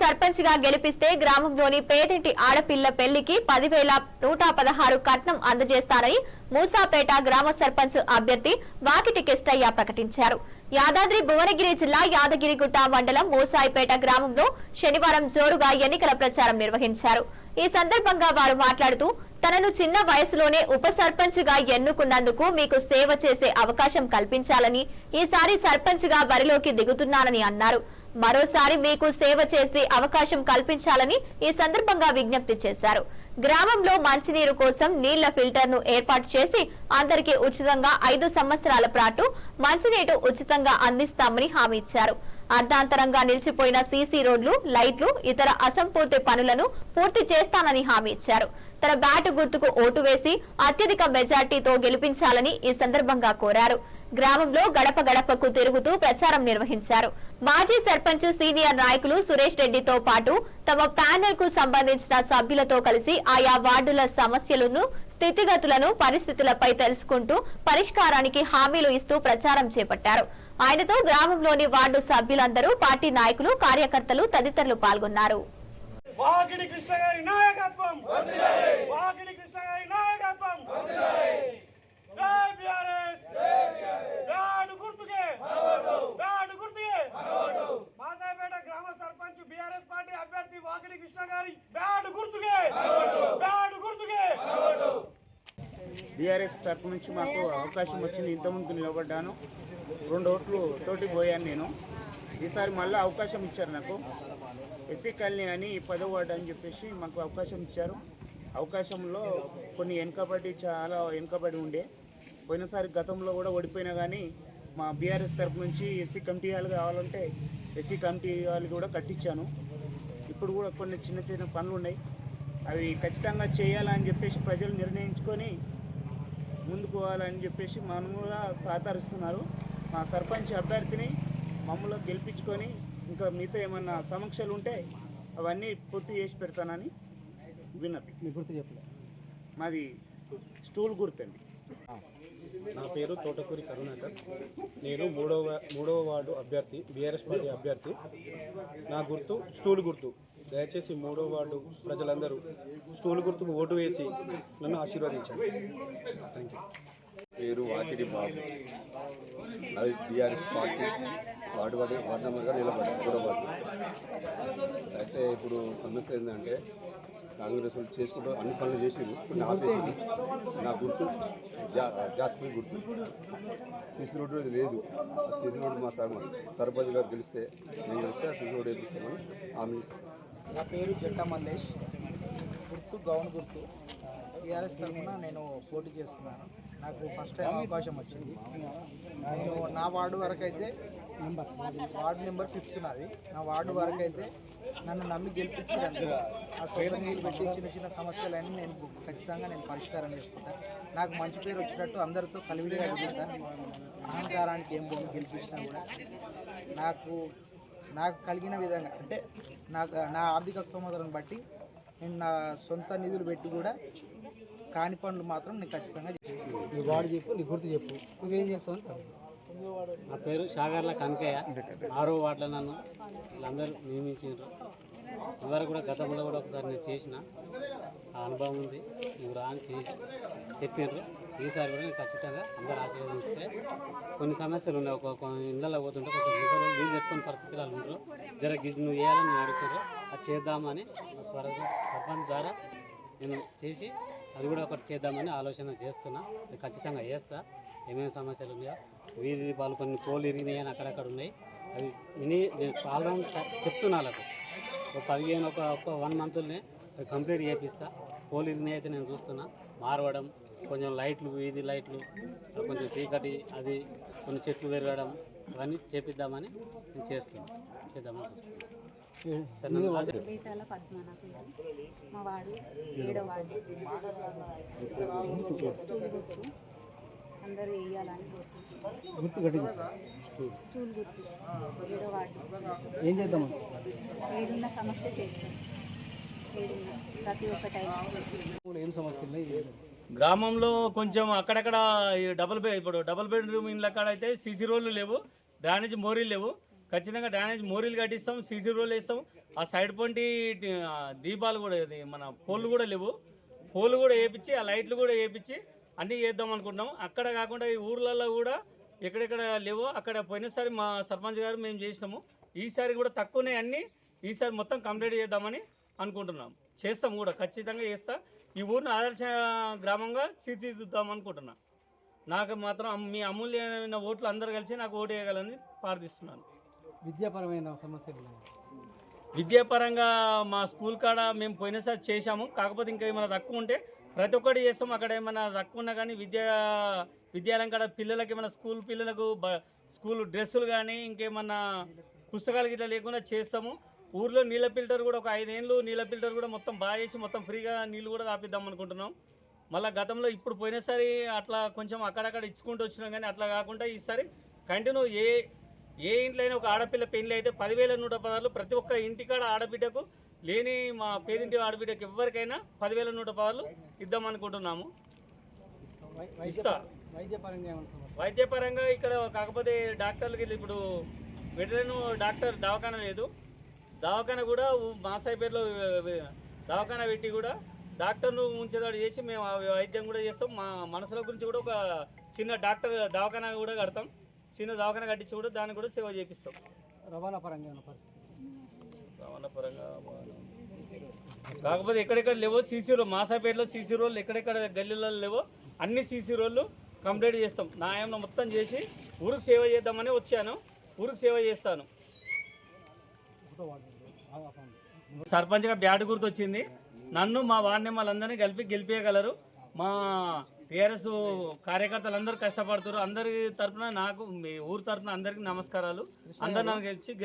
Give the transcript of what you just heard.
సర్పంచ్గా గెలిపిస్తే గ్రామంలోని పేదింటి ఆడపిల్ల పెళ్ళికి పదివేల నూట పదహారు కట్నం అందజేస్తారని మూసాపేట గ్రామ సర్పంచ్ అభ్యర్థి వాకిటి కెస్టయ్య ప్రకటించారు. యాదాద్రి భువనగిరి జిల్లా యాదగిరిగుట్ట మండలం మూసాయిపేట గ్రామంలో శనివారం జోరుగా ఎన్నికల ప్రచారం నిర్వహించారు. ఈ సందర్భంగా వారు మాట్లాడుతూ తనను చిన్న వయసులోనే ఉప సర్పంచ్గా ఎన్నుకున్నందుకు మీకు సేవ చేసే అవకాశం కల్పించాలని ఈసారి సర్పంచ్గా బరిలోకి దిగుతున్నానని అన్నారు. మరోసారి మీకు సేవ చేసే అవకాశం కల్పించాలని ఈ సందర్భంగా విజ్ఞప్తి చేశారు. గ్రామంలో మంచినీరు కోసం నీళ్ళ ఫిల్టర్ను ఏర్పాటు చేసి అందరికీ ఉచితంగా ఐదు సంవత్సరాల పాటు మంచినీరు ఉచితంగా అందిస్తామని హామీ ఇచ్చారు. అర్ధాంతరంగా నిలిచిపోయిన సీసీ రోడ్లు లైట్లు ఇతర అసంపూర్తి పనులను పూర్తి చేస్తానని హామీ ఇచ్చారు. తన బ్యాటు గుర్తుకు ఓటు వేసి అత్యధిక మెజార్టీతో గెలిపించాలని ఈ సందర్భంగా కోరారు. గ్రామంలో గడప గడపకు తిరుగుతూ ప్రచారం నిర్వహించారు. మాజీ సర్పంచ్ సీనియర్ నాయకులు సురేష్ రెడ్డితో పాటు తమ ప్యానెల్కు సంబంధించిన సభ్యులతో కలిసి ఆయా వార్డుల సమస్యలను స్థితిగతులను పరిస్థితులపై తెలుసుకుంటూ పరిష్కారానికి హామీలు ఇస్తూ ప్రచారం చేపట్టారు. ఆయనతో గ్రామంలోని వార్డు సభ్యులందరూ పార్టీ నాయకులు కార్యకర్తలు తదితరులు పాల్గొన్నారు. వాకిడి కృష్ణ గారి నాయకత్వం! వాకిడి కృష్ణ గారి నాయకత్వం! జై బిఆర్ఎస్! బ్యాడు గుర్తుకే! బ్యాడు గుర్తుకే! మాసాపేట గ్రామ సర్పంచ్ బిఆర్ఎస్ పార్టీ అభ్యర్థి వాకిడి కృష్ణ గారి బ్యాడు గుర్తుకే! బ్యాడు గుర్తుకే! బీఆర్ఎస్ తరపు నుంచి మాకు అవకాశం వచ్చింది. ఇంతకుముందు నిలబడ్డాను. రెండు ఓట్లు తోటి పోయాను నేను. ఈసారి మళ్ళీ అవకాశం ఇచ్చారు నాకు. ఎస్సీ కాలనీ అని పదో వార్డు అని చెప్పేసి మాకు అవకాశం ఇచ్చారు. అవకాశంలో కొన్ని వెనుకబడి చాలా వెనుకబడి ఉండే. పోయినసారి గతంలో కూడా ఓడిపోయినా కానీ మా బీఆర్ఎస్ తరపు నుంచి ఎస్సీ కమిటీ వాళ్ళు కావాలంటే ఎస్సీ కమిటీ వాళ్ళు కూడా కట్టించాను. ఇప్పుడు కూడా కొన్ని చిన్న చిన్న పనులు ఉన్నాయి. అవి ఖచ్చితంగా చేయాలని చెప్పేసి ప్రజలు నిర్ణయించుకొని ముందుకు పోవాలని చెప్పేసి మనం కూడా సహకరిస్తున్నారు. మా సర్పంచ్ అభ్యర్థిని మమ్మల్ని గెలిపించుకొని ఇంకా మిగతా ఏమన్నా సమస్యలు ఉంటే అవన్నీ పూర్తి చేసి పెడతానని విన్నపి గుర్తు చెప్పలే మాది స్టూల్ గుర్తండి నా పేరు తోటకూరి కరుణాకర్. నేను మూడవ మూడవ వార్డు అభ్యర్థి బీఆర్ఎస్ పార్టీ అభ్యర్థి. నా గుర్తు స్టూల్ గుర్తు. దయచేసి మూడవ వార్డు ప్రజలందరూ స్టూల్ గుర్తుకు ఓటు వేసి నన్ను ఆశీర్వదించండి. థ్యాంక్ యూ ఇది బాబు అది బీఆర్ఎస్ పార్టీ వార్డు వాడి వార్డు నెంబర్గా నిలబడ్డారు కూడా వార్డు అయితే ఇప్పుడు సమస్య ఏంటంటే కాంగ్రెస్ వాళ్ళు చేసుకుంటూ అన్ని పనులు చేసిండ్రు కొన్ని ఆపేసింది నా గుర్తు గ్యాస్ జాస్మిన్ గుర్తు. సిసి రోడ్డు అది లేదు. ఆ రోడ్డు మా సార్ సర్పంచ్ గారు గెలిస్తే నేను గెలిస్తే ఆ సీసీ రోడ్డు వేపిస్తామని హామీ నా పేరు జట్టా మల్లేష్. గుర్తు గౌన్ గుర్తు. టీఆర్ఎస్ తరఫున నేను పోటీ చేస్తున్నాను. నాకు ఫస్ట్ టైం అవకాశం వచ్చింది. నేను నా వార్డు వరకు అయితే వార్డు నెంబర్ ఫిఫ్త్ నాది. నా వార్డు వరకు అయితే నన్ను నమ్మి గెలిపించడానికి ఆ సొంత నీళ్ళు పెట్టి చిన్న చిన్న సమస్యలన్నీ నేను ఖచ్చితంగా నేను పరిష్కారం చేసుకుంటాను నాకు మంచి పేరు వచ్చినట్టు అందరితో కలివిడిగా అడుగుతాను అహంకారానికి ఏం పోను గెలిపించినా కూడా నాకు నాకు కలిగిన విధంగా అంటే నాకు నా ఆర్థిక స్తోమతలను బట్టి నేను నా సొంత నిధులు పెట్టి కూడా కాని పనులు మాత్రం నేను ఖచ్చితంగా నువ్వు నీ చెప్పు నీ గుర్తు చెప్పు. నువ్వేం చేస్తావు అని నా పేరు షాగర్ల కనకయ్య. ఆరో వార్డులో నన్ను వీళ్ళందరూ నియమించారు ఇవరకు కూడా గతంలో కూడా ఒకసారి నేను చేసిన. ఆ అనుభవం ఉంది. నువ్వు రా అని చేసి చెప్పారు ఈసారి కూడా నేను ఖచ్చితంగా అందరూ ఆశీర్వదిస్తే కొన్ని సమస్యలు ఉన్నాయి. ఒక కొన్ని ఇళ్ళలో పోతుంటే కొంచెం ముసలు నీళ్ళు తెచ్చుకునే పరిస్థితులు వాళ్ళు ఉంటారు జర గిజ్ నువ్వు వేయాలని నేను అడుగుతారు అది చేద్దామని నా స్వర సర్పంచ్ ద్వారా నేను చేసి అది కూడా ఒకటి చేద్దామని ఆలోచన చేస్తున్నా. ఖచ్చితంగా చేస్తా. ఏమేమి సమస్యలు ఉన్నాయో వీధి దీపాలు కొన్ని పోలు ఇరిగినాయి అని అక్కడక్కడ ఉన్నాయి. అవి విని నేను ఆల్రౌండ్ చెప్తున్నా వాళ్ళకు. ఒక పదిహేను ఒక ఒక వన్ మంత్లోనే అవి కంప్లీట్ చేపిస్తా. పోలు ఇరిగినాయి అయితే నేను చూస్తున్నా. మారవడం కొంచెం లైట్లు వీధి లైట్లు కొంచెం చీకటి అది కొన్ని చెట్లు పెరగడం అవన్నీ చేపిద్దామని నేను చేస్తున్నాను చేద్దామని చూస్తున్నాను బీతాల పద్మ నా పేరు మా వాడు ఏడో వాడు. స్టూల్ గుర్తు. అందరూ వేయాలని గుర్తు. స్టూల్ గుర్తు. ఏడో వాడు. ఏం చేద్దాము? ఏడున్న సమస్య ఏడున్న ప్రతి ఒక్క టైం ఏం లేదు. గ్రామంలో కొంచెం అక్కడక్కడ డబుల్ బెడ్ ఇప్పుడు డబుల్ బెడ్రూమ్ ఇండ్ల కాడ అయితే సీసీ రోడ్లు లేవు డ్రైనేజ్ మోరీలు లేవు. ఖచ్చితంగా డ్యానేజ్ మోరీలు కట్టిస్తాం సీసీ రోడ్లు వేస్తాం. ఆ సైడ్ పొంటి దీపాలు కూడా ఇది మన పోల్లు కూడా లేవు. పోల్లు కూడా వేపించి ఆ లైట్లు కూడా వేపించి అన్నీ చేద్దాం అనుకుంటున్నాం. అక్కడ కాకుండా ఈ ఊర్లలో కూడా ఎక్కడెక్కడ లేవో అక్కడ పోయినసారి మా సర్పంచ్ గారు మేము చేసినాము. ఈసారి కూడా తక్కువనే అన్నీ ఈసారి మొత్తం కంప్లీట్ చేద్దామని అనుకుంటున్నాం. చేస్తాం కూడా ఖచ్చితంగా చేస్తా. ఈ ఊరిని ఆదర్శ గ్రామంగా తీర్చిదిద్దాం అనుకుంటున్నాం. నాకు మాత్రం మీ అమూల్యమైన ఓట్లు అందరు కలిసి నాకు ఓటు వేయగలని ప్రార్థిస్తున్నాను. విద్యాపరమైన సమస్యలు విద్యాపరంగా మా స్కూల్ కాడ మేము పోయినసారి చేశాము. కాకపోతే ఇంకా ఏమైనా తక్కువ ఉంటే ప్రతి ఒక్కటి చేస్తాం. అక్కడ ఏమైనా తక్కువ ఉన్నా కానీ విద్యా విద్యాలయం కాడ పిల్లలకి ఏమైనా స్కూల్ పిల్లలకు బ స్కూల్ డ్రెస్సులు కానీ ఇంకేమన్నా పుస్తకాలు గిట్లా లేకుండా చేస్తాము. ఊర్లో నీళ్ళ ఫిల్టర్ కూడా ఒక ఐదేళ్ళు నీళ్ళ ఫిల్టర్ కూడా మొత్తం బాగా చేసి మొత్తం ఫ్రీగా నీళ్ళు కూడా తాపిద్దాం అనుకుంటున్నాం. మళ్ళీ గతంలో ఇప్పుడు పోయినసారి అట్లా కొంచెం అక్కడక్కడ ఇచ్చుకుంటూ వచ్చినాం కానీ అట్లా కాకుండా ఈసారి కంటిన్యూ ఏ ఏ ఇంట్లో అయినా ఒక ఆడపిల్ల పెళ్ళి అయితే పదివేల నూట పదార్లు ప్రతి ఒక్క ఇంటికాడ ఆడబిడ్డకు లేని మా పేదింటి ఆడబిడ్డకు ఎవరికైనా పదివేల నూట పదార్లు ఇద్దాం అనుకుంటున్నాము. ఇస్తా. వైద్యపరంగా ఇక్కడ కాకపోతే డాక్టర్లకి ఇప్పుడు వెటరన్ డాక్టర్ దవాఖాన లేదు. దవాఖాన కూడా ఊ- మాసాయిపేటలో దవాఖాన పెట్టి కూడా డాక్టర్ను ఉంచేదాడు చేసి మేము ఆ వైద్యం కూడా చేస్తాం. మా మనసుల గురించి కూడా ఒక చిన్న డాక్టర్ దవాఖాన కూడా కడతాం. చిన్న దవాఖాన కట్టించి కూడా దాన్ని కూడా సేవ చేపిస్తాం. రవాణా పరంగా రవాణా పరంగా. కాకపోతే ఎక్కడెక్కడ లేవో సీసీ రోడ్ మాసాపేటలో సీసీ రోడ్లు ఎక్కడెక్కడ గల్లీలలో లేవో అన్ని సీసీ రోడ్లు కంప్లీట్ చేస్తాం. న్యాయంలో మొత్తం చేసి ఊరికి సేవ చేద్దామని వచ్చాను. ఊరికి సేవ చేస్తాను. సర్పంచ్గా బ్యాట్ గుర్తు వచ్చింది నన్ను మా వార్డు నెంబర్లందరినీ కలిపి గెలిపేయగలరు. మా టీఆర్ఎస్ కార్యకర్తలు అందరూ కష్టపడుతారు అందరి తరపున నాకు మీ ఊరు తరపున అందరికీ నమస్కారాలు. అందరు నాకు గెలిచి